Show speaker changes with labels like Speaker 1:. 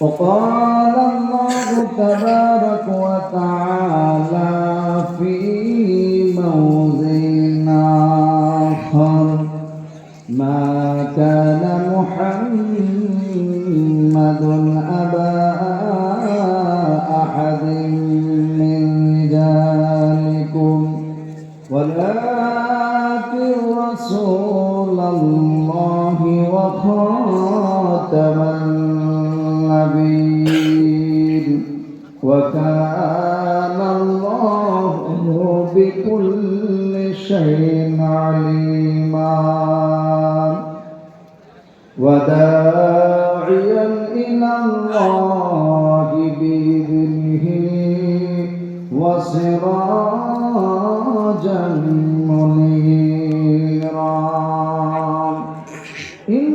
Speaker 1: قال الله تبارك وتعالى في موضع آخر ما كان محمد أبا أحد من رجالكم ولكن رسول الله وخاتم وكان الله بكل شيء عليما وداعيا إلى الله بإذنه وسراجا منيرا إن